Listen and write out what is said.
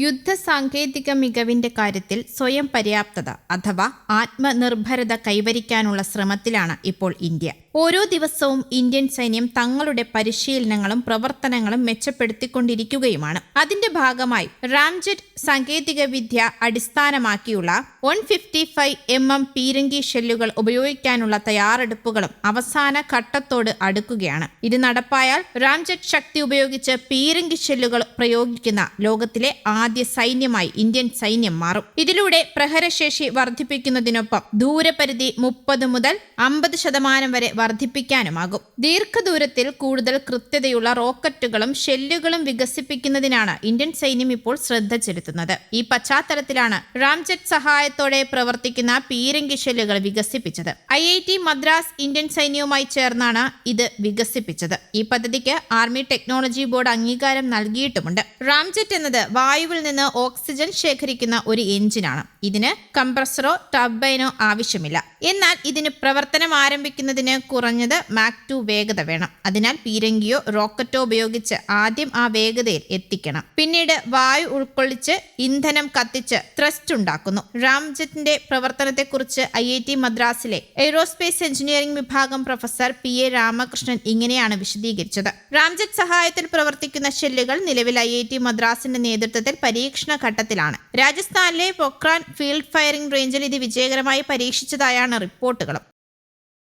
യുദ്ധ സാങ്കേതിക മികവിന്റെ കാര്യത്തിൽ സ്വയം പര്യാപ്തത അഥവാ ആത്മനിർഭരത കൈവരിക്കാനുള്ള ശ്രമത്തിലാണ് ഇപ്പോൾ ഇന്ത്യ. ഓരോ ദിവസവും ഇന്ത്യൻ സൈന്യം തങ്ങളുടെ പരിശീലനങ്ങളും പ്രവർത്തനങ്ങളും മെച്ചപ്പെടുത്തിക്കൊണ്ടിരിക്കുകയുമാണ്. അതിന്റെ ഭാഗമായി റാംജെറ്റ് സാങ്കേതിക വിദ്യ അടിസ്ഥാനമാക്കിയുള്ള one fifty five M M പീരങ്കി ഷെല്ലുകൾ ഉപയോഗിക്കാനുള്ള തയ്യാറെടുപ്പുകളും അവസാന ഘട്ടത്തോട് അടുക്കുകയാണ്. ഇത് നടപ്പായാൽ റാംജെറ്റ് ശക്തി ഉപയോഗിച്ച് പീരങ്കി ഷെല്ലുകൾ പ്രയോഗിക്കുന്ന ലോകത്തിലെ ആദ്യ സൈന്യമായി ഇന്ത്യൻ സൈന്യം മാറും. ഇതിലൂടെ പ്രഹരശേഷി വർദ്ധിപ്പിക്കുന്നതിനൊപ്പം ദൂരപരിധി മുപ്പത് മുതൽ അമ്പത് ശതമാനം വരെ വർദ്ധിപ്പിക്കാനുമാകും. ദീർഘദൂരത്തിൽ കൂടുതൽ കൃത്യതയുള്ള റോക്കറ്റുകളും ഷെല്ലുകളും വികസിപ്പിക്കുന്നതിനാണ് ഇന്ത്യൻ സൈന്യം ഇപ്പോൾ ശ്രദ്ധ ചെലുത്തുന്നത്. ഈ പശ്ചാത്തലത്തിലാണ് റാംജെറ്റ് സഹായത്തോടെ പ്രവർത്തിക്കുന്ന പീരങ്കി ഷെല്ലുകൾ വികസിപ്പിച്ചത്. I I T Madras Indian സൈന്യവുമായി ചേർന്നാണ് ഇത് വികസിപ്പിച്ചത്. ഈ പദ്ധതിക്ക് ആർമി ടെക്നോളജി ബോർഡ് അംഗീകാരം നൽകിയിട്ടുമുണ്ട്. റാംജെറ്റ് എന്നത് വായുവിൽ നിന്ന് ഓക്സിജൻ ശേഖരിക്കുന്ന ഒരു എഞ്ചിനാണ്. ഇതിന് കംപ്രസറോ ടർബൈനോ ആവശ്യമില്ല. എന്നാൽ ഇതിന് പ്രവർത്തനം ആരംഭിക്കുന്നതിന് കുറഞ്ഞത് മാക് ടു വേഗത വേണം. അതിനാൽ പീരങ്കിയോ റോക്കറ്റോ ഉപയോഗിച്ച് ആദ്യം ആ വേഗതയിൽ എത്തിക്കണം. പിന്നീട് വായു ഉൾക്കൊള്ളിച്ച് ഇന്ധനം കത്തിച്ച് ത്രസ്റ്റ് ഉണ്ടാക്കുന്നു. റാംജെറ്റിന്റെ പ്രവർത്തനത്തെക്കുറിച്ച് ഐ ഐ ടി മദ്രാസിലെ എയ്റോസ്പേസ് എഞ്ചിനീയറിംഗ് വിഭാഗം പ്രൊഫസർ പി എ രാമകൃഷ്ണൻ ഇങ്ങനെയാണ് വിശദീകരിച്ചത്. റാംജെറ്റ് സഹായത്തിൽ പ്രവർത്തിക്കുന്ന ഷെല്ലുകൾ നിലവിൽ ഐ ഐ ടി മദ്രാസിന്റെ നേതൃത്വത്തിൽ പരീക്ഷണ ഘട്ടത്തിലാണ്. രാജസ്ഥാനിലെ പൊക്രാൻ ഫീൽഡ് ഫയറിംഗ് റേഞ്ചിൽ ഇത് വിജയകരമായി പരീക്ഷിച്ചതായാണ് റിപ്പോർട്ടുകളും.